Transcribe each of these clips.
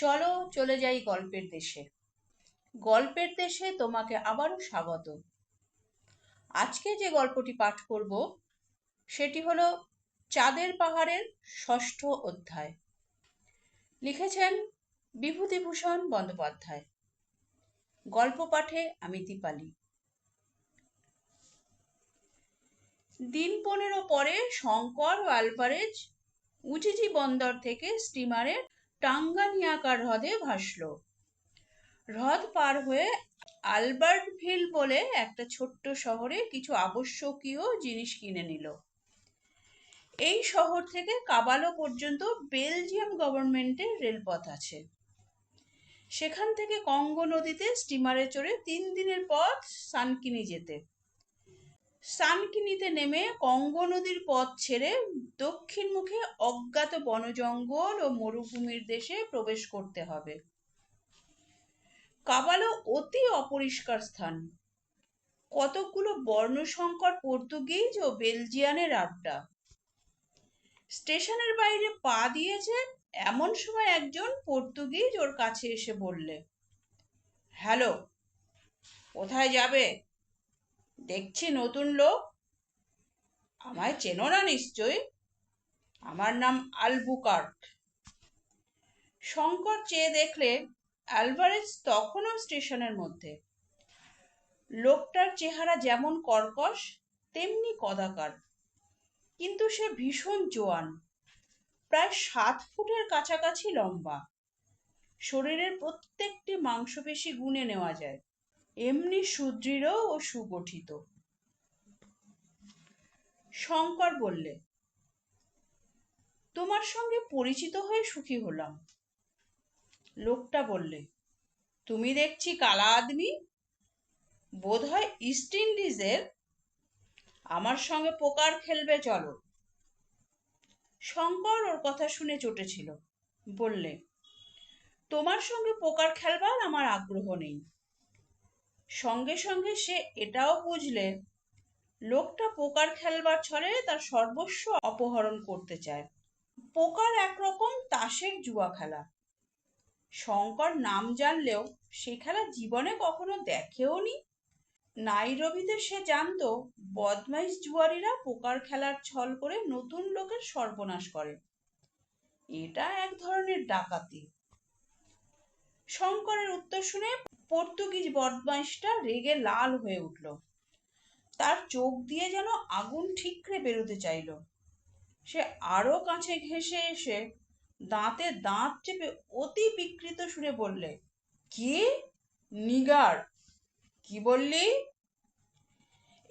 চলো চলে যাই গল্পের দেশে। গল্পের দেশে তোমাকে আবারও স্বাগত। আজকে যে গল্পটি পাঠ করব, সেটি হলো চাঁদের পাহাড়ের ষষ্ঠ অধ্যায়। লিখেছেন বিভূতিভূষণ বন্দ্যোপাধ্যায়। গল্প পাঠে আমি দীপালি। দিন পনেরো পরে শঙ্কর ও আলভারেজ উজিজি বন্দর থেকে স্টিমারে টাঙ্গানিয়াকার হ্রদে ভাসল। হ্রদ পার হয়ে আলবার্টভিল বলে একটা ছোট্ট শহরে কিছু আবশ্যকীয় জিনিস কিনে নিল। এই শহর থেকে কাবালো পর্যন্ত বেলজিয়াম গভর্নমেন্টের রেলপথ আছে। সেখান থেকে কঙ্গো নদীতে স্টিমারে চড়ে তিন দিনের পথ সানকিনি যেতে। সানকিনিতে নেমে কঙ্গো নদীর পথ ছেড়ে দক্ষিণ মুখে অজ্ঞাত বনজঙ্গল ও মরুভূমির দেশে প্রবেশ করতে হবে। কাবালো অতি অপরিষ্কার স্থান। কতকগুলো বর্ণসংকর পর্তুগিজ ও বেলজিয়ানের আড্ডা। স্টেশনের বাইরে পা দিয়েছে এমন সময় একজন পর্তুগিজ ওর কাছে এসে বললে, হ্যালো, কোথায় যাবে? দেখছি নতুন লোক। আমায় চেনো না নিশ্চয় আমার নাম আলবুকার্ক। শঙ্কর চেয়ে দেখলে অ্যালভারেজ তখনও স্টেশনের মধ্যে। লোকটার চেহারা যেমন কর্কশ, তেমনি কদাকার। কিন্তু সে ভীষণ জোয়ান। প্রায় সাত ফুটের কাছাকাছি লম্বা। শরীরের প্রত্যেকটি মাংসপেশি গুনে নেওয়া যায়। এমনি সুদৃঢ় ও সুগঠিত। শঙ্কর বললে, তোমার সঙ্গে পরিচিত হয়ে সুখী হলাম। লোকটা বললে, তুমি দেখছি কালা আদমি? বোধ হয় ইস্ট ইন্ডিজের? আমার সঙ্গে পোকার খেলবে চলো। শঙ্কর ওর কথা শুনে চটেছিল, বললে, তোমার সঙ্গে পোকার খেলবার আমার আগ্রহ নেই। সঙ্গে সঙ্গে সে এটাও বুঝলে, লোকটা পোকার খেলবার ছলে তার সর্বস্ব অপহরণ করতে চায়। পোকার একরকম তাসের জুয়া খেলা। শঙ্কর নাম জানলেও সে খেলা জীবনে কখনো দেখেও নি নাইরবিতে সে জানতো, বদমাইশ জুয়ারিরা পোকার খেলার ছল করে নতুন লোকের সর্বনাশ করে। এটা এক ধরনের ডাকাতি। শঙ্করের উত্তর শুনে পর্তুগিজ বদমাইশটা রেগে লাল হয়ে উঠল। তার চোখ দিয়ে যেন আগুন ঠিকরে বেরোতে চাইল। সে আরও কাছে ঘেসে এসে দাঁতে দাঁত চেপে অতি বিকৃত সুরে বললে, কি? নিগার? কি বললি?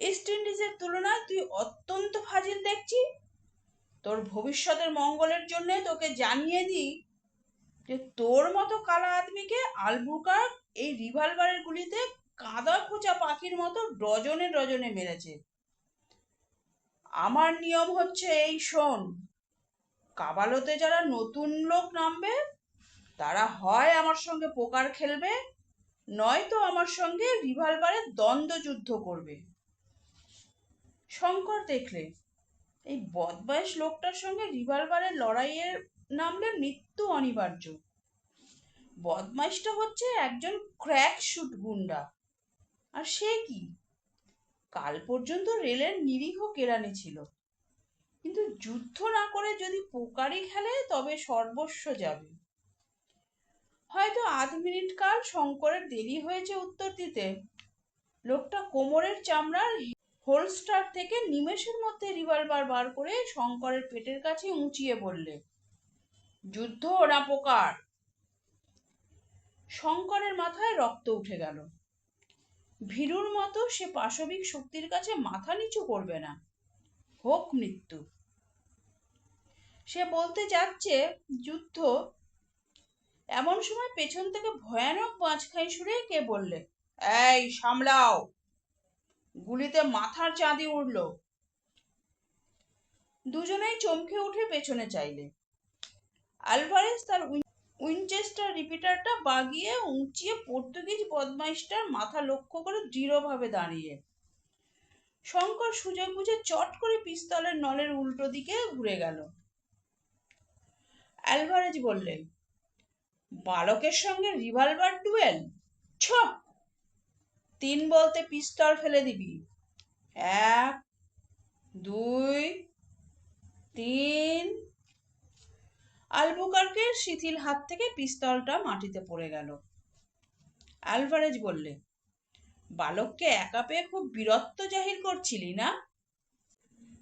ইস্ট ইন্ডিজের তুলনায় তুই অত্যন্ত ফাজিল দেখছি। তোর ভবিষ্যতের মঙ্গলের জন্য তোকে জানিয়ে দিই যে তোর মতো কালা আদমিকে আলবুকার এই রিভলভারের গুলিতে কাদা খোঁচা পাখির মতো ডজনে ডজনে মেরেছে। আমার নিয়ম হচ্ছে এই, শোন। কাবালোতে যারা নতুন লোক নামবে, তারা হয় আমার সঙ্গে পোকার খেলবে, নয়তো আমার সঙ্গে রিভলভারে দ্বন্দ্ব যুদ্ধ করবে। শঙ্কর দেখলে, এই বদমাইশ লোকটার সঙ্গে রিভলভারের লড়াইয়ের নামলে মৃত্যু অনিবার্য। বদমাইশটা হচ্ছে একজন ক্র্যাক শুট গুন্ডা। আর সে কি? কাল পর্যন্ত রেলের নিরীহ কেরানি ছিল। কিন্তু যুদ্ধ না করে যদি পোকারি খেলে তবে সর্বস্ব যাবে। হয়তো আধ মিনিট কাল শঙ্করের দেরি হয়েছে উত্তর দিতে। লোকটা কোমরের চামড়ার হোলস্টার থেকে নিমেষের মধ্যে রিভলভার বার করে শঙ্করের পেটের কাছে উঁচিয়ে বললে, যুদ্ধ না পোকার। শঙ্করের মাথায় রক্ত উঠে গেল। ভীরুর মতো সে পাশবিক শক্তির কাছে মাথা নিচু করবে না। হোক মৃত্যু। সে বলতে যাচ্ছে, যুদ্ধ এমন সময় পেছন থেকে ভয়ানক বাঁচখাই সুরে কে বললে, এই, সামলাও। গুলিতে মাথার চাঁদি উঠল দুজনেই চমকে উঠে পেছনে চাইলে। আলভারেজ তার উইনচেস্টার রিপিটারটা বাগিয়ে উঁচিয়ে পর্তুগিজ বদমাইশটার মাথা লক্ষ্য করে দৃঢ়ভাবে দাঁড়িয়ে। শঙ্কর সুযোগ বুঝে চট করে পিস্তলের নলের উল্টো দিকে ঘুরে গেল। অ্যালভারেজ বললেন, বালকের সঙ্গে রিভলভার ডুয়েল? ছ। তিন বলতে পিস্তল ফেলে দিবি। এক, দুই, তিন আলবুকার্কের শিথিল হাত থেকে পিস্তলটা মাটিতে পড়ে গেল। অ্যালভারেজ বললে, বালককে একা পেয়ে খুব বীরত্ব জাহির করছিলি না?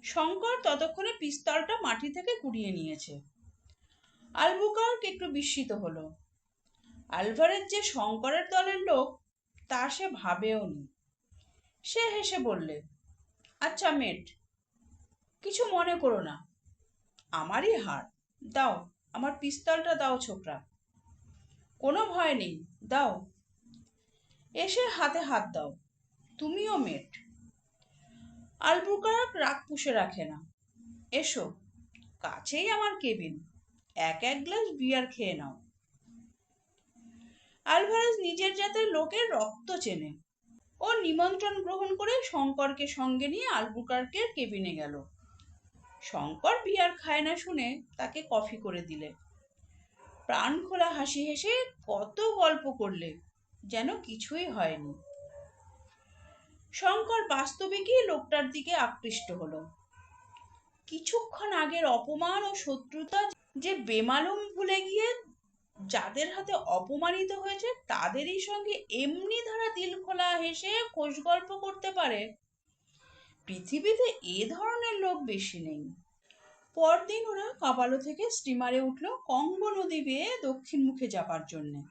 শঙ্কর ততক্ষণে পিস্তলটা মাটি থেকে কুড়িয়ে নিয়েছে। আলবুকার্ক একটু বিস্মিত হলো। আলভারেজ যে শঙ্করের দলের লোক, তা সে ভাবেও নি। সে হেসে বললে আচ্ছা মেট, কিছু মনে করো না। আমারই হার, দাও। আমার পিস্তলটা দাও ছোকরা। কোনো ভয় নেই, দাও। এসে হাতে হাত দাও, তুমিও মেট। আলবুকার্ক রাগ পুষে রাখে না। এসো, কাছেই আমার কেবিন, এক এক গ্লাস বিয়ার খেয়ে নাও। আলভারেজ নিজের জাতের লোকের রক্ত চেনে। ও নিমন্ত্রণ গ্রহণ করে শঙ্করকে সঙ্গে নিয়ে আলবুকার্কের কেবিনে গেল। শঙ্কর বিয়ার খায় না শুনে তাকে কফি করে দিলে। প্রাণ খোলা হাসি হেসে কত গল্প করলে যেন কিছুই হয়নি। শঙ্কর বাস্তবিকই লোকটার দিকে আকৃষ্ট হলো। কিছুক্ষণ আগের অপমান ও শত্রুতা যে বেমালুম ভুলে গিয়ে যাদের হাতে অপমানিত হয়েছে তাদেরই সঙ্গে এমনি ধারা দিল খোলা হেসে খোশ গল্প করতে পারে। পৃথিবীতে এ ধরনের লোক বেশি নেই। পরদিন ওরা কাবালো থেকে স্টিমারে উঠল কঙ্গ নদী বেয়ে দক্ষিণ মুখে যাবার জন্যে।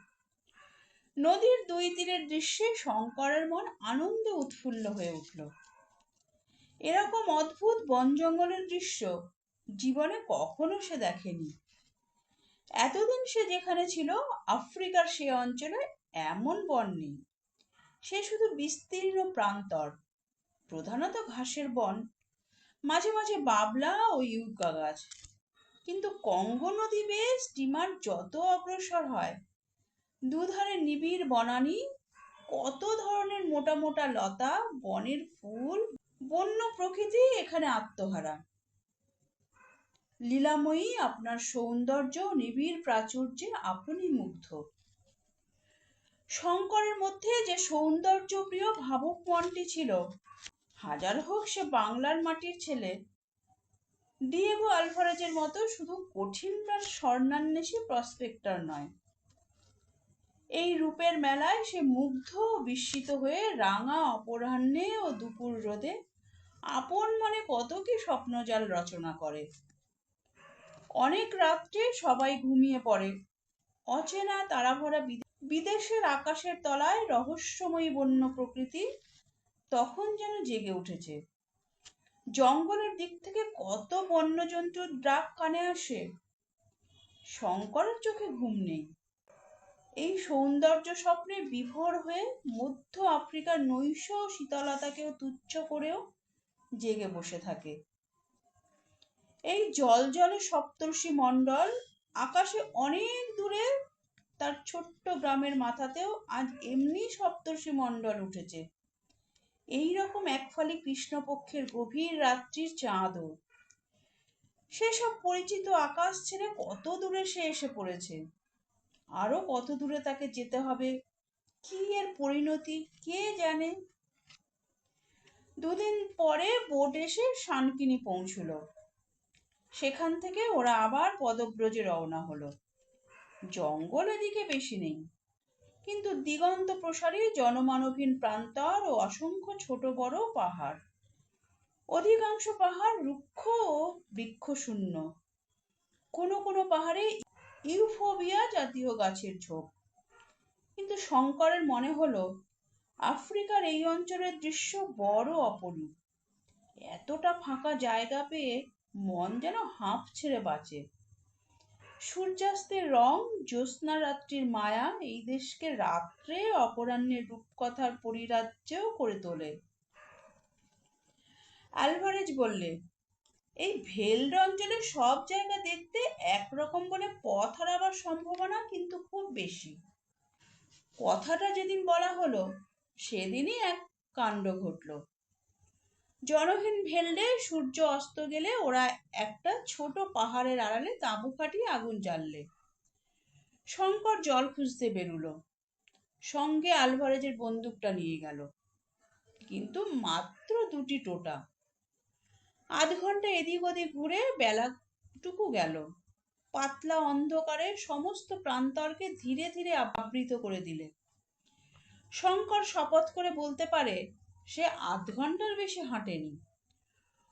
নদীর দুই তীরের দৃশ্যে শঙ্করের মন আনন্দে উৎফুল্ল হয়ে উঠল। এরকম অদ্ভুত বন জঙ্গলের দৃশ্য জীবনে কখনো সে দেখেনি। এতদিন সে যেখানে ছিল, আফ্রিকার সে অঞ্চলে এমন বন নেই। সে শুধু বিস্তীর্ণ প্রান্তর, প্রধানত ঘাসের বন। মাঝে মাঝে বাবলা ও ইউকা গাছ। কিন্তু কঙ্গ নদী বেয়ে স্টিমার যত অগ্রসর হয়। দুধারে নিবিড় বনানী, কত ধরনের মোটা মোটা লতা, বনের ফুল, বন্য প্রকৃতি এখানে আত্মহারা। লীলাময়ী আপনার সৌন্দর্য নিবিড় প্রাচুর্যে আপনি মুগ্ধ। শঙ্করের মধ্যে যে সৌন্দর্য প্রিয় ভাবুক মনটি ছিল হাজার হোক সে বাংলার মাটির ছেলে। ডিয়েগো আলফারেজের মতো শুধু কঠিন আর স্বর্ণান্বেষী প্রসপেক্টর নয়। এই রূপের মেলায় সে মুগ্ধ বিস্মিত হয়ে রাঙা অপরাহ্নে ও দুপুর রোদে আপন মনে কত কি স্বপ্নজাল রচনা করে। অনেক রাত্রে সবাই ঘুমিয়ে পড়ে। অচেনা তারাভরা বিদেশের আকাশের তলায় রহস্যময়ী বন্য প্রকৃতি তখন যেন জেগে উঠেছে। জঙ্গলের দিক থেকে কত বন্যজন্তুর ডাক কানে আসে? শঙ্করের চোখে ঘুম নেই। এই সৌন্দর্য স্বপ্নে বিভোর হয়ে মধ্য আফ্রিকার নৈশ শীতলতাকেও তুচ্ছ করেও জেগে বসে থাকে। এই জল জলে সপ্তর্ষি মণ্ডল আকাশে অনেক দূরে তার ছোট্ট গ্রামের মাথাতেও আজ এমনি সপ্তর্ষি মণ্ডল উঠেছে। এই রকম একফালি কৃষ্ণপক্ষের গভীর রাত্রির চাঁদও সেসব পরিচিত আকাশ ছেড়ে কত দূরে সে এসে পড়েছে? আরও কত দূরে তাকে যেতে হবে? কি এর পরিণতি? কে জানে? দুদিন পরে বোট এসে শানকিনি পৌঁছল। সেখান থেকে ওরা আবার পদব্রজে রওনা হলো। জঙ্গল এদিকে বেশি নেই। কিন্তু দিগন্ত প্রসারী জনমানবহীন প্রান্তর ও অসংখ্য ছোট বড় পাহাড়। অধিকাংশ পাহাড় রুক্ষ ও বৃক্ষশূন্য। কোনো কোনো পাহাড়ে ইউফোবিয়া জাতীয় গাছের ঝোপ। কিন্তু শঙ্করের মনে হলো, আফ্রিকার এই অঞ্চলের দৃশ্য বড় অপরূপ। এতটা ফাঁকা জায়গা পেয়ে মন যেন হাঁপ ছেড়ে বাঁচে। সূর্যাস্তের রং জ্যোৎস্না রাত্রির মায়া এই দেশকে রাত্রে অপরাহ্নের রূপকথার পরিরাজ্যেও করে তোলে। অ্যালভারেজ বললে, এই ভেল্ড অঞ্চলের সব জায়গা দেখতে একরকম বলে পথ হারাবার সম্ভাবনা কিন্তু খুব বেশি। কথাটা যেদিন বলা হলো, সেদিনই এক কাণ্ড ঘটল। জনহীন ভেল্ডে সূর্য অস্ত গেলে ওরা একটা ছোট পাহাড়ের আড়ালে তাঁবু খাটিয়ে আগুন জ্বাললে। শঙ্কর জল খুঁজতে বেরুলো। সঙ্গে আলভারেজের বন্দুকটা নিয়ে গেল। কিন্তু মাত্র দুটি টোটা। আধ ঘণ্টা এদিক ওদিক ঘুরে বেলাটুকু গেল। পাতলা অন্ধকারে সমস্ত প্রান্তরকে ধীরে ধীরে আবৃত করে দিলে। শঙ্কর শপথ করে বলতে পারে সে আধ ঘণ্টার বেশি হাঁটেনি।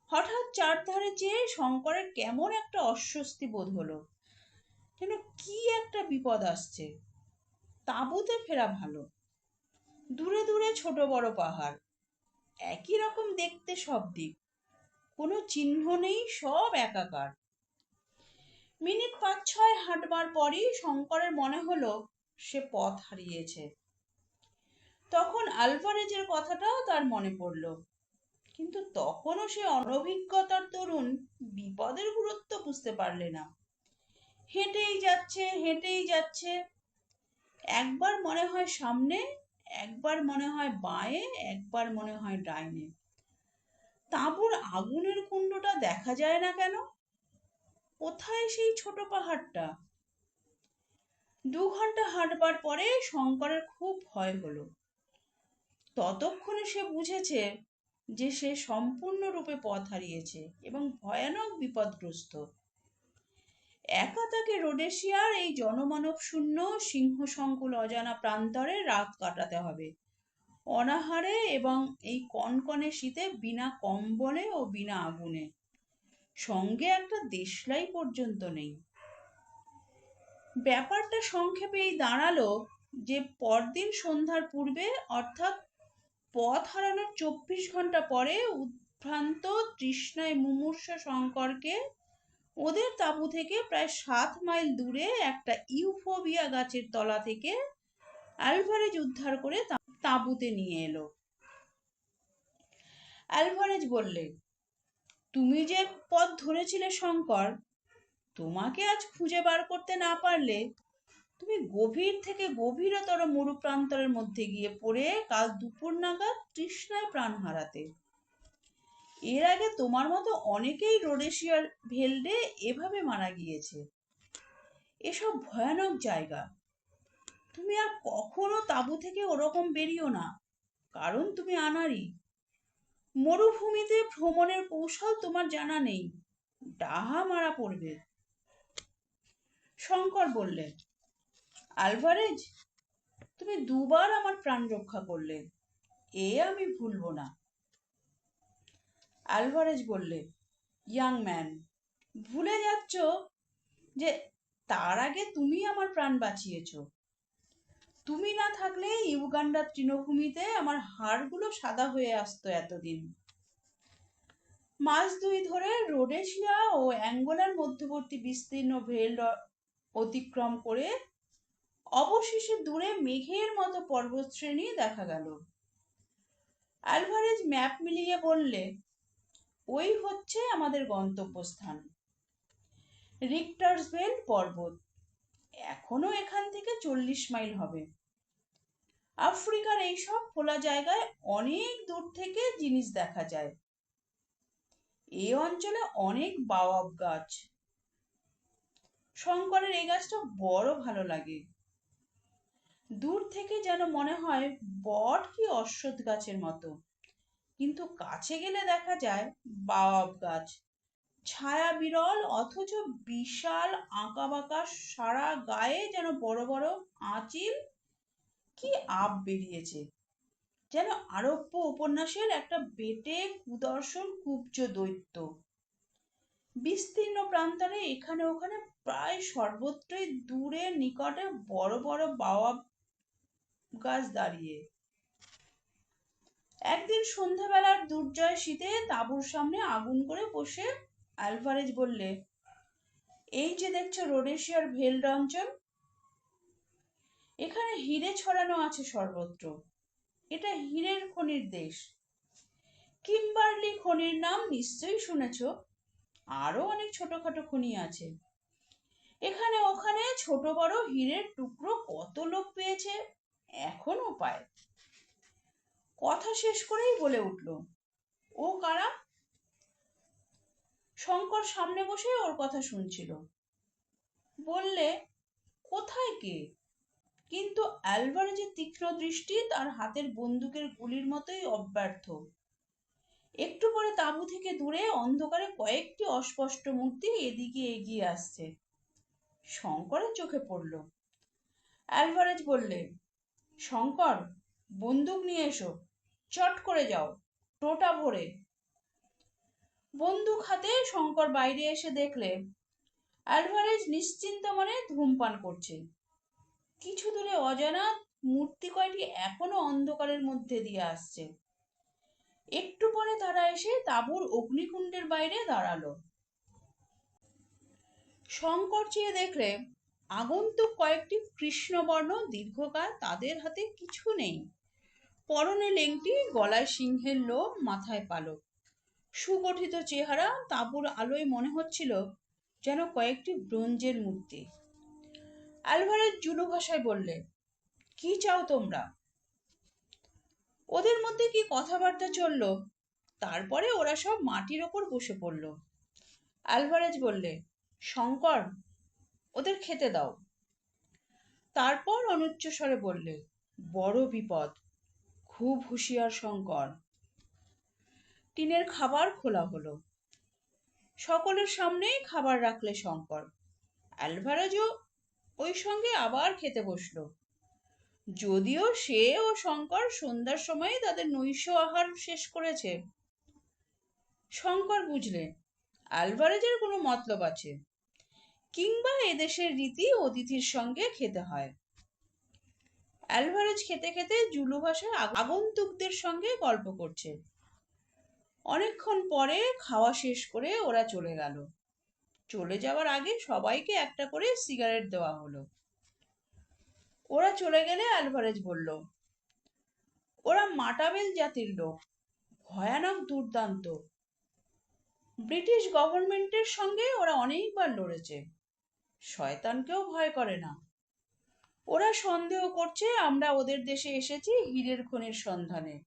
হঠাৎ চারধারে চেয়ে শঙ্করের কেমন একটা অস্বস্তি বোধ হলো। যেন কি একটা বিপদ আসছে। তাঁবুতে ফেরা ভালো। দূরে দূরে ছোট বড় পাহাড়। একই রকম দেখতে সব দিক। কোনো চিহ্ন নেই, সব একাকার। মিনিট পাঁচ ছয় হাঁটবার পরই শঙ্করের মনে হলো সে পথ হারিয়েছে। তখন আলভারেজের কথাটাও তার মনে পড়ল। কিন্তু তখনও সে অনভিজ্ঞতার তরুণ বিপদের গুরুত্ব বুঝতে পারলে না। হেঁটেই যাচ্ছে হেঁটেই যাচ্ছে। একবার মনে হয় সামনে, একবার মনে হয় বাঁয়ে, একবার মনে হয় ডাইনে। তাঁবুর আগুনের কুণ্ডটা দেখা যায় না কেন? কোথায় সেই ছোট পাহাড়টা? দু ঘণ্টা হাঁটবার পরে শঙ্করের খুব ভয় হলো। ততক্ষণে সে বুঝেছে যে সে সম্পূর্ণরূপে পথ হারিয়েছে এবং ভয়ানক বিপদগ্রস্ত। একা তাকে রোডেশিয়ার এই জনমানব শূন্য সিংহ সংকুল অজানা প্রান্তরে রাত কাটাতে হবে। অনাহারে এবং এই কনকনে শীতে বিনা কম্বলে ও বিনা আগুনে। সঙ্গে একটা দেশলাই পর্যন্ত নেই। ব্যাপারটা সংক্ষেপে এই দাঁড়াল যে পরদিন সন্ধ্যার পূর্বে অর্থাৎ পথ হারানোর চব্বিশ ঘণ্টা পরে উদ্ভ্রান্ত তৃষ্ণায় মুমূর্ষ শঙ্করকে ওদের তাঁবু থেকে প্রায় সাত মাইল দূরে একটা ইউফোবিয়া গাছের তলা থেকে অ্যালভারেজ উদ্ধার করে তাঁবুতে নিয়ে এলো। অ্যালভারেজ বললে, তুমি যে পথ ধরেছিলে শঙ্কর, তোমাকে আজ খুঁজে বার করতে না পারলে তুমি গভীর থেকে গভীরতর মরু প্রান্তরের মধ্যে গিয়ে পড়ে কাল দুপুর নাগাদ তৃষ্ণায় প্রাণ হারাতে। এর আগে তোমার মতো অনেকেই রোডেশিয়ার ভেলডে এভাবে মারা গিয়েছে। এসব ভয়ানক জায়গা। তুমি আর কখনো তাঁবু থেকে ওরকম বেরিও না, কারণ তুমি আনারি মরুভূমিতে ভ্রমণের কৌশল তোমার জানা নেই, ডাহা মারা পড়বে। শঙ্কর বললেন আলভারেজ, তুমি দুবার আমার প্রাণ রক্ষা করলে, এ আমি ভুলবো না। আলভারেজ বললে ইয়াং ম্যান ভুলে যাচ্ছ যে তার আগে তুমি আমার প্রাণ বাঁচিয়েছ। তুমি না থাকলে ইউগান্ডার তৃণভূমিতে আমার হাড়গুলো সাদা হয়ে আসতো এতদিন। মাস দুই ধরে রোডেশিয়া ও অ্যাঙ্গোলার মধ্যবর্তী বিস্তীর্ণ ভেল অতিক্রম করে অবশেষে দূরে মেঘের মতো পর্বতশ্রেণী দেখা গেল। অ্যালভারেজ ম্যাপ মিলিয়ে বললে, ওই হচ্ছে আমাদের গন্তব্যস্থান। রিক্টার্সভেল পর্বত। এখনও এখান থেকে চল্লিশ মাইল হবে। আফ্রিকার এইসব খোলা জায়গায় অনেক দূর থেকে জিনিস দেখা যায়। এই অঞ্চলে অনেক বাওয়াব গাছ। শঙ্করের এই গাছটা বড় ভালো লাগে। দূর থেকে যেন মনে হয় বট কি অশ্বত্থ গাছের মতো। কিন্তু কাছে গেলে দেখা যায় বাওয়াব গাছ। ছায়া বিরল, অথচ বিশাল আঁকা বাঁকা সারা গায়ে যেন বড় বড় আঁচিল কি আপ বেরিয়েছে। যেন আরব্য উপন্যাসের একটা বেটে কুদর্শন কুব্জ দৈত্য। বিস্তীর্ণ প্রান্তরে এখানে ওখানে প্রায় সর্বত্রই দূরে নিকটে বড় বড় বাওয়াব গাছ দাঁড়িয়ে। একদিন সন্ধ্যাবেলার দুর্জয় শীতে তাঁবুর সামনে আগুন করে বসে আলভারেজ বললে, এই যে দেখছ রোডেশিয়ার ভেলড অঞ্চল এখানে হিরে ছড়ানো আছে সর্বত্র। এটা হীরের খনির দেশ। কিম্বার্লি খনির নাম নিশ্চয়ই শুনেছ আরও অনেক ছোটখাটো খনি আছে। এখানে ওখানে ছোট বড় হীরের টুকরো কত লোক পেয়েছে? এখনও পায়। কথা শেষ করেই বলে উঠল, ও কারা? শঙ্কর সামনে বসে ওর কথা শুনছিল। বললে, কোথায় কে? কিন্তু অ্যালভারেজের তীক্ষ্ণ দৃষ্টি তার হাতের বন্দুকের গুলির মতোই অব্যর্থ। একটু পরে তাঁবু থেকে দূরে অন্ধকারে কয়েকটি অস্পষ্ট মূর্তি এদিকে এগিয়ে আসছে। শঙ্করের চোখে পড়ল। অ্যালভারেজ বললে শঙ্কর, বন্দুক নিয়ে এসো। চট করে যাও, টোটা ভরে। বন্দুক হাতে শঙ্কর বাইরে এসে দেখলে, অ্যালভারেজ নিশ্চিন্ত মনে ধূমপান করছে। কিছু দূরে অজানা মূর্তি কয়টি এখনও অন্ধকারের মধ্যে দিয়ে আসছে। একটু পরে তারা এসে তাঁবুর অগ্নিকুণ্ডের বাইরে দাঁড়াল। শঙ্কর চেয়ে দেখলে আগন্তুক কয়েকটি কৃষ্ণবর্ণ দীর্ঘকায় তাদের হাতে কিছু নেই। পরনে লেংটি, গলায় সিংহের লোম, মাথায় পালক। সুগঠিত চেহারা, তাঁবুর আলোয় মনে হচ্ছিল যেন কয়েকটি ব্রোঞ্জের মূর্তি। অ্যালভারেজ জুলু ভাষায় বললে কি চাও তোমরা? ওদের মধ্যে কি কথাবার্তা চলল? তারপরে ওরা সব মাটির ওপর বসে পড়ল। অ্যালভারেজ বললে শঙ্কর ওদের খেতে দাও। তারপর অনুচ্চস্বরে বললে, বড় বিপদ, খুব হুঁশিয়ার শঙ্কর। টিনের খাবার খোলা হলো। সকলের সামনেই খাবার রাখলে শঙ্কর। অ্যালভারেজও ওই সঙ্গে আবার খেতে বসল। যদিও সে ও শঙ্কর সন্ধ্যার সময় তাদের নৈশ আহার শেষ করেছে। শঙ্কর বুঝলে আলভারেজের কোনো মতলব আছে। কিংবা এদেশের রীতি অতিথির সঙ্গে খেতে হয়। অ্যালভারেজ খেতে খেতে জুলু ভাষায় আগন্তুকদের সঙ্গে গল্প করছে। অনেকক্ষণ পরে খাওয়া শেষ করে ওরা চলে গেল। চলে যাওয়ার আগে সবাইকে একটা করে সিগারেট দেওয়া হলো। ওরা চলে গেলে অ্যালভারেজ বলল, ওরা মাটাবেল জাতির লোক। ভয়ানক দুর্দান্ত। ব্রিটিশ গভর্নমেন্টের সঙ্গে ওরা অনেকবার লড়েছে। শয়তানকেও ভয় করে না। ওরা সন্দেহ করছে, আমরা ওদের দেশে এসেছি হীরের খনির সন্ধানে।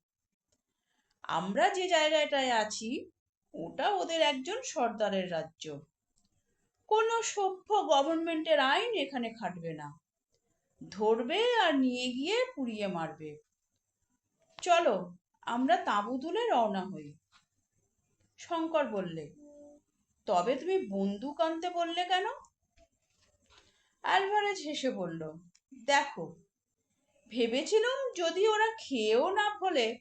আমরা যে জায়গাটায় আছি, ওটা ওদের একজন সর্দারের রাজ্য। কোনো সভ্য গভর্নমেন্টের আইন এখানে খাটবে না। ধরবে আর নিয়ে গিয়ে পুড়িয়ে মারবে। চলো, আমরা তাঁবু তুলে রওনা হই। শঙ্কর বললে, তবে তুমি বন্দুক আনতে বললে কেন? অ্যালভারেজ হেসে বলল, দেখো, ভেবেছিলাম যদি ওরা খেয়েও না ফলে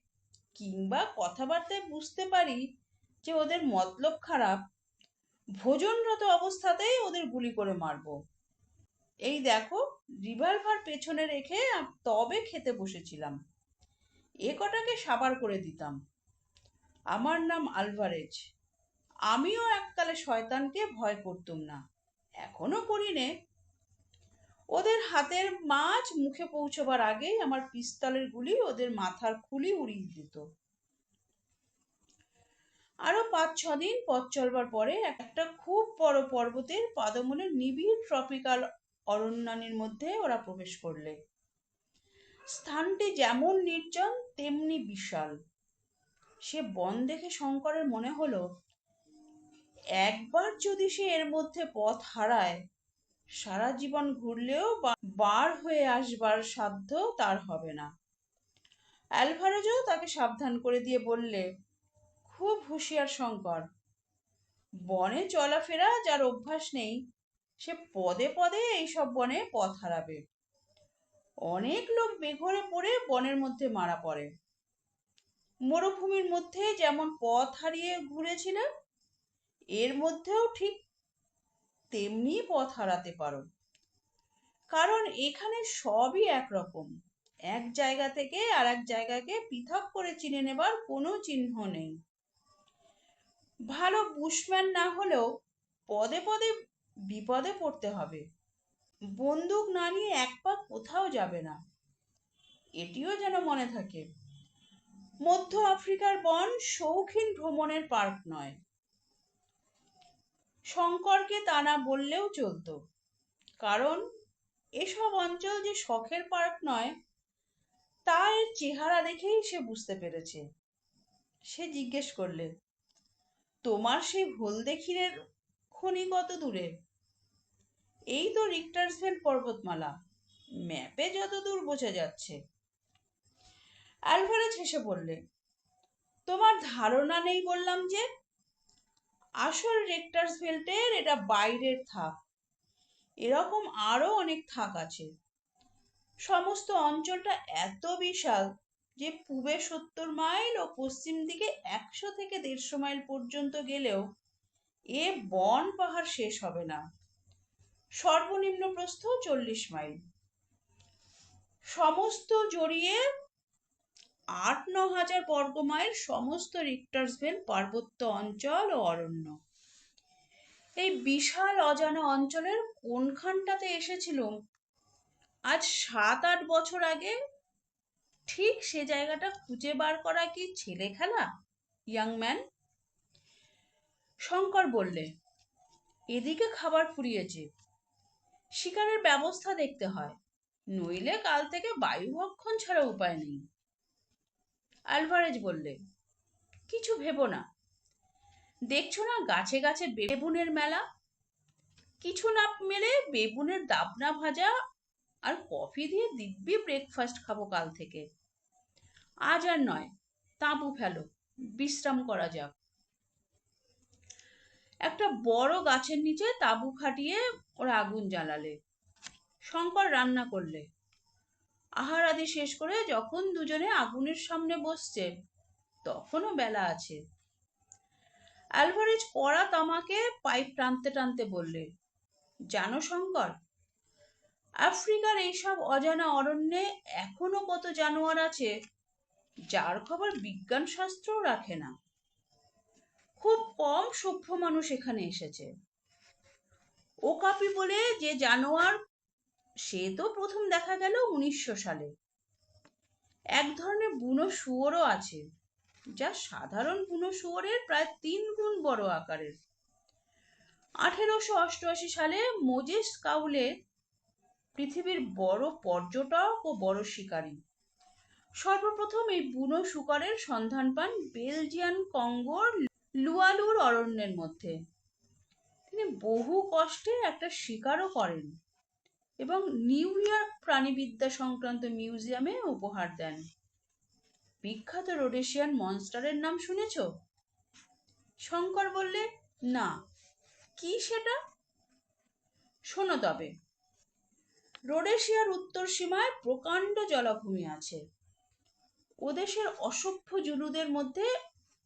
কিংবা কথাবার্তায় বুঝতে পারি যে ওদের মতলব খারাপ, ভোজনরত অবস্থাতেই ওদের গুলি করে মারবো। এই দেখো, রিভলভার পেছনে রেখে তবে খেতে বসেছিলাম। এ কটাকে সাবার করে দিতাম। আমার নাম আলভারেজ। আমিও এককালে শয়তানকে ভয় করতুম না। এখনও করি নে ওদের হাতের মাছ মুখে পৌঁছবার আগেই আমার পিস্তলের গুলি ওদের মাথার খুলি উড়িয়ে দিত। আরও পাঁচ, ছ দিন পথ চলবার পরে একটা খুব বড় পর্বতের পাদমূলে নিবিড় ট্রপিক্যাল অরণ্যানীর মধ্যে ওরা প্রবেশ করলে। স্থানটি যেমন নির্জন, তেমনি বিশাল। সে বন দেখে শঙ্করের মনে হলো, একবার যদি সে এর মধ্যে পথ হারায় সারা জীবন ঘুরলেও বার হয়ে আসবার সাধ্য তার হবে না। অ্যালভারেজও তাকে সাবধান করে দিয়ে বললে, খুব হুঁশিয়ার শঙ্কর। বনে চলাফেরা যার অভ্যাস নেই, সে পদে পদে এইসব বনে পথ হারাবে। অনেক লোক বেঘরে পড়ে বনের মধ্যে মারা পড়ে। মরুভূমির মধ্যে যেমন পথ হারিয়ে ঘুরেছিলেন, এর মধ্যেও ঠিক তেমনি পথ হারাতে পারো। কারণ এখানে সবই একরকম। এক জায়গা থেকে আর এক জায়গাকে পৃথক করে চিনে নেবার কোনো চিহ্ন নেই। ভালো বুশম্যান না হলেও পদে পদে বিপদে পড়তে হবে। বন্দুক না নিয়ে এক পা কোথাও যাবে না। এটিও যেন মনে থাকে। মধ্য আফ্রিকার বন শৌখিন ভ্রমণের পার্ক নয়। শঙ্করকে তা না বললেও চলতো। কারণ এসব অঞ্চল যে শখের পার্ক নয়, তা এর চেহারা দেখেই সে বুঝতে পেরেছে। সে জিজ্ঞেস করলে, তোমার সেই হলদে ক্ষীরের খনি কত দূরে? এই তো রিক্টার্সভেল পর্বতমালা। ম্যাপে যতদূর বোঝা যাচ্ছে। অ্যালভারেজ হেসে বললে তোমার ধারণা নেই বললাম যে আসল রেক্টার্সভেল্টের এটা বাইরের থাক। এরকম আরও অনেক থাক আছে। সমস্ত অঞ্চলটা এত বিশাল যে পূবে সত্তর মাইল ও পশ্চিম দিকে একশো থেকে দেড়শো মাইল পর্যন্ত গেলেও এ বন পাহাড় শেষ হবে না। সর্বনিম্ন প্রস্থ চল্লিশ মাইল। সমস্ত জড়িয়ে আট ন হাজার বর্গ মাইল সমস্ত রিক্টার্সভেল পার্বত্য অঞ্চল ও অরণ্য। এই বিশাল অজানা অঞ্চলের কোনখানটাতে এসেছিলুম আজ সাত আট বছর আগে? ঠিক সে জায়গাটা খুঁজে বার করা কি ছেলে খেলা ইয়াং ম্যান? শঙ্কর বললে, এদিকে খাবার ফুরিয়েছে। শিকারের ব্যবস্থা দেখতে হয়। নইলে কাল থেকে বায়ু ভক্ষণ ছাড়া উপায় নেই। আলভারেজ বললে, কিছু ভেবো না। দেখছ না গাছে গাছে বেবুনের মেলা? কিছু না মেলে বেগুনের দাবনা ভাজা আর কফি দিয়ে দিব্যি ব্রেকফাস্ট খাব কাল থেকে। আজ আর নয়, তাঁবু ফেলো, বিশ্রাম করা যাক। একটা বড় গাছের নিচে তাঁবু খাটিয়ে ওরা আগুন জ্বালালে। শঙ্কর রান্না করলে আহার আদি শেষ করে যখন দুজনে আগুনের সামনে বসছে, তখনও বেলা আছে। অ্যালভারেজ কড়া তামাকে পাইপ টানতে টানতে বললে, জানো শঙ্কর, আফ্রিকার এইসব অজানা অরণ্যে এখনও কত জানোয়ার আছে, যার খবর বিজ্ঞান শাস্ত্রও রাখে না। খুব কম সভ্য মানুষ এখানে এসেছে। ওকাপি বলে যে জানোয়ার সে তো প্রথম দেখা গেল উনিশশো সালে। এক ধরনের বুনো শুয়োরও আছে, যা সাধারণ বুনো শুয়োরের প্রায় তিন গুণ বড় আকারের। আঠেরোশো অষ্টআশি সালে মোজেস কাউলে পৃথিবীর বড় পর্যটক ও বড় শিকারী। সর্বপ্রথম এই বুনো শুকরের সন্ধান পান বেলজিয়ান কঙ্গোর লুয়ালুর অরণ্যের মধ্যে। তিনি বহু কষ্টে একটা শিকারও করেন। এবং নিউ ইয়র্ক প্রাণীবিদ্যা সংক্রান্ত মিউজিয়ামে উপহার দেন। বিখ্যাত রোডেশিয়ান মনস্টারের নাম শুনেছ? শঙ্কর বললে, না। কি সেটা? শোনো তবে। রোডেশিয়ার উত্তর সীমায় প্রকাণ্ড জলাভূমি আছে। ওদেশের অসভ্য জুলুদের মধ্যে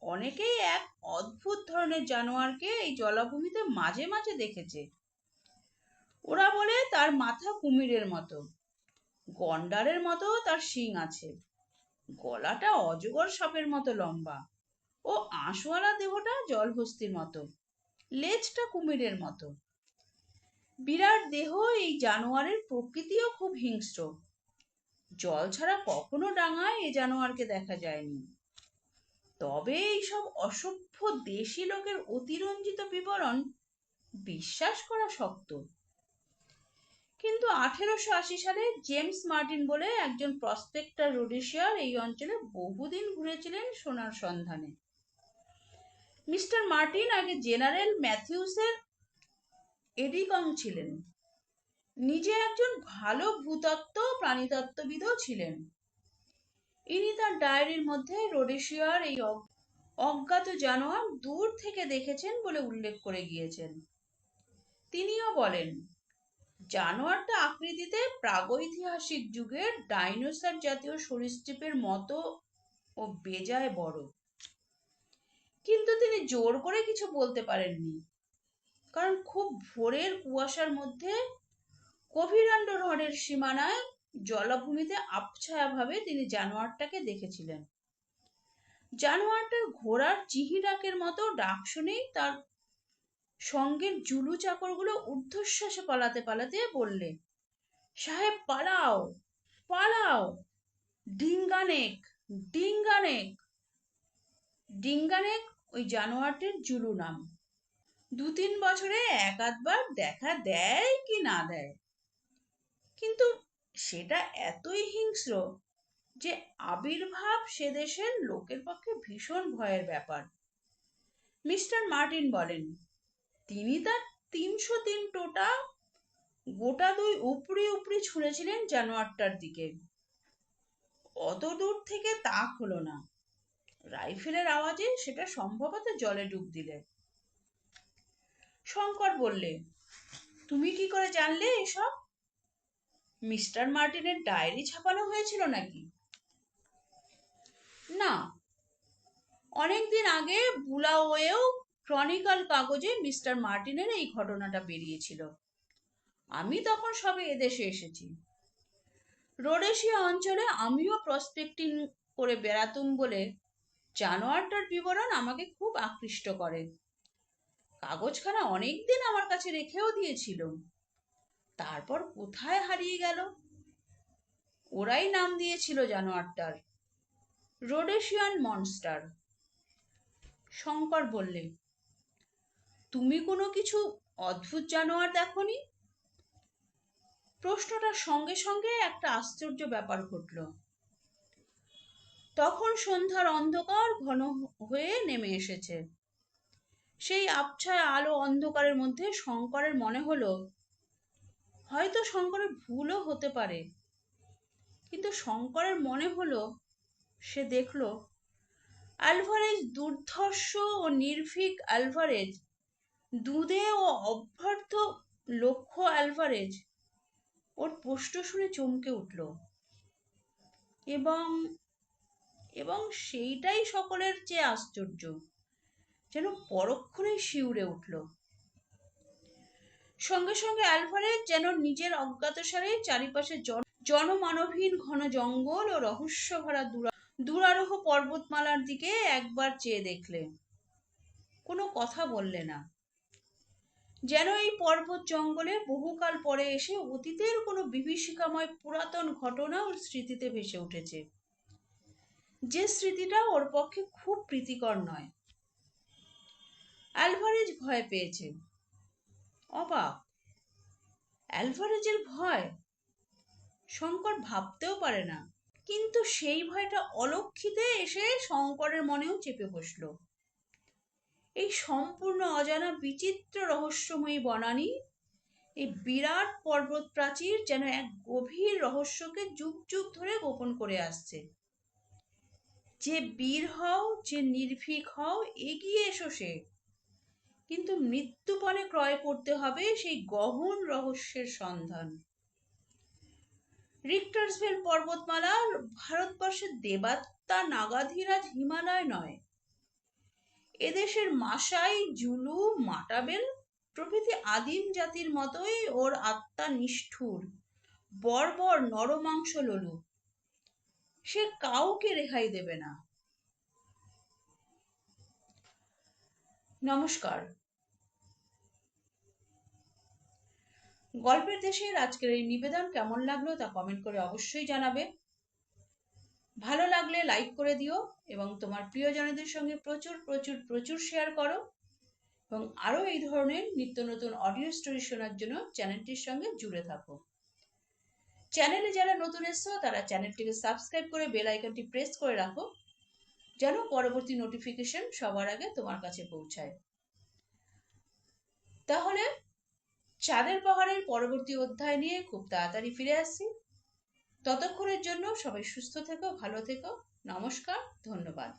অনেকেই এক অদ্ভুত ধরনের জানোয়ারকে এই জলাভূমিতে মাঝে মাঝে দেখেছে। ওরা বলে তার মাথা কুমিরের মতো। গন্ডারের মতো তার শিং আছে। গলাটা অজগর সাপের মতো লম্বা। ও আঁশওয়ালা দেহটা জলহস্তির মতো। লেজটা কুমিরের মতো। বিরাট দেহ এই জানোয়ারের প্রকৃতিও খুব হিংস্র। জল ছাড়া কখনো ডাঙায় এ জানোয়ারকে দেখা যায়নি। তবে এইসব অসভ্য দেশি লোকের অতিরঞ্জিত বিবরণ বিশ্বাস করা শক্ত। কিন্তু আঠেরোশো আশি সালে জেমস মার্টিন বলে একজন প্রসপেক্টর রোডেশিয়ার এই অঞ্চলে বহুদিন ঘুরেছিলেন সোনার সন্ধানে। মিস্টার মার্টিন আগে জেনারেল ম্যাথিউসের এডিকং ছিলেন। নিজে একজন ভালো ভূতত্ত্ব, প্রাণীতত্ত্ববিদও ছিলেন। ইনি তার ডায়েরির মধ্যে রোডেশিয়ার এই অজ্ঞাত জানোয়ার দূর থেকে দেখেছেন বলে উল্লেখ করে গিয়েছেন। তিনিও বলেন জানোয়ারটা আকৃতিতে প্রাগৈতিহাসিক যুগের ডাইনোসর জাতীয় সরীসৃপের মতো ও বেজায় বড়। কিন্তু তিনি জোর করে কিছু বলতে পারেননি, কারণ খুব ভোরের কুয়াশার মধ্যে কভিরান্ড হ্রদের সীমানায় জলাভূমিতে আবছায়াভাবে তিনি জানোয়ারটাকে দেখেছিলেন। জানোয়ারটার ঘোড়ার চিহিরাকের মতো ডাক শুনেই তার সঙ্গের জুলু চাকরগুলো ঊর্ধ্বশ্বাসে পালাতে পালাতে বললে, সাহেব, পালাও পালাও, ডিঙ্গানেক ডিঙ্গানেক। ডিঙ্গানেক ওই জানোয়ারটির জুলু নাম। দু তিন বছরে এক আধবার দেখা দেয় কি না দেয়। কিন্তু সেটা এতই হিংস্র যে আবির্ভাব সে দেশের লোকের পক্ষে ভীষণ ভয়ের ব্যাপার। মিস্টার মার্টিন বলেন তিনি তার তিনশো তিন টোটা গোটা দুই উপরি উপরি ছুঁড়েছিলেন জানোয়ারটার দিকে। অত দূর থেকে তাক হলো না। রাইফেলের আওয়াজে সেটা সম্ভবত জলে ডুব দিলে। শঙ্কর বললে, তুমি কি করে জানলে এসব? মিস্টার মার্টিনের ডায়েরি ছাপানো হয়েছিল নাকি? না। অনেকদিন আগে বুলাওয়েও ক্রনিকল কাগজে মিস্টার মার্টিনের এই ঘটনাটা বেরিয়েছিল। আমি তখন সবে এদেশে এসেছি। রোডেশিয়া অঞ্চলে আমিও প্রসপেক্টিং করে বেড়াতুম বলে জানোয়ারটার বিবরণ আমাকে খুব আকৃষ্ট করে। কাগজখানা অনেকদিন আমার কাছে রেখেও দিয়েছিল। তারপর কোথায় হারিয়ে গেল? ওরাই নাম দিয়েছিল জানোয়ারটার। Rhodesian monster. শঙ্কর বললে তুমি কোনো কিছু অদ্ভুত জানোয়ার দেখনি? প্রশ্নটার সঙ্গে সঙ্গে একটা আশ্চর্য ব্যাপার ঘটল। তখন সন্ধ্যার অন্ধকার ঘন হয়ে নেমে এসেছে। সেই আবছায় আলো অন্ধকারের মধ্যে শঙ্করের মনে হলো, হয়তো শঙ্করের ভুলও হতে পারে। কিন্তু শঙ্করের মনে হলো, সে দেখল, আলভারেজ দুর্ধর্ষ ও নির্ভীক অ্যালভারেজ দুধে ও অভ্যর্থ লক্ষ্য অ্যালভারেজ ওর পোষ্ট শুনে চমকে উঠল। এবং এবং সেইটাই সকলের চেয়ে আশ্চর্য, যেন পরক্ষণেই শিউরে উঠল। সঙ্গে সঙ্গে অ্যালভারেজ যেন নিজের অজ্ঞাতসারে চারিপাশে জনমানবহীন ঘন জঙ্গল ও রহস্য ভরা দুরারোহ পর্বতমালার দিকে একবার চেয়ে দেখলে। কোনো কথা বললে না। যেন এই পর্বত জঙ্গলে বহুকাল পরে এসে অতীতের কোনো বিভীষিকাময় পুরাতন ঘটনা ওর স্মৃতিতে ভেসে উঠেছে। যে স্মৃতিটা ওর পক্ষে খুব প্রীতিকর নয়। অ্যালভারেজ ভয় পেয়েছে। অবাক। অ্যালভারেজের ভয়? শঙ্কর ভাবতেও পারে না। কিন্তু সেই ভয়টা অলক্ষিতে এসে শঙ্করের মনেও চেপে বসল। এই সম্পূর্ণ অজানা বিচিত্র রহস্যময়ী বনানী, এই বিরাট পর্বত প্রাচীর যেন এক গভীর রহস্যকে যুগ যুগ ধরে গোপন করে আসছে। যে বীর হও, যে নির্ভীক হও, এগিয়ে এসো সে। কিন্তু মৃত্যুপণে ক্রয় করতে হবে সেই গহন রহস্যের সন্ধান। রিক্টার্সভেল পর্বতমালা ভারতবর্ষের দেবাত্মা নাগাধিরাজ হিমালয় নয় এদেশের মাসাই জুলু, মাটাবেল প্রভৃতি আদিম জাতির মতোই ওর আত্মা নিষ্ঠুর। বর্বর নরমাংস ললু। সে কাউকে রেহাই দেবে না। নমস্কার। গল্পের দেশের আজকের এই নিবেদন কেমন লাগল তা কমেন্ট করে অবশ্যই জানাবে। ভালো লাগলে লাইক করে দিও এবং তোমার প্রিয়জনদের সঙ্গে প্রচুর প্রচুর প্রচুর শেয়ার করো এবং আরও এই ধরনের নিত্য নতুন অডিও স্টোরি শোনার জন্য চ্যানেলটির সঙ্গে জুড়ে থাকো। চ্যানেলে যারা নতুন এসছো, তারা চ্যানেলটিকে সাবস্ক্রাইব করে বেল আইকনটি প্রেস করে রাখো, যেন পরবর্তী নোটিফিকেশন সবার আগে তোমার কাছে পৌঁছায়। তাহলে, চাঁদের পাহাড়ের পরবর্তী অধ্যায় নিয়ে খুব তাড়াতাড়ি ফিরে আসছি। ততক্ষণের জন্য সবাই সুস্থ থেকো ভালো থেকো। নমস্কার ধন্যবাদ।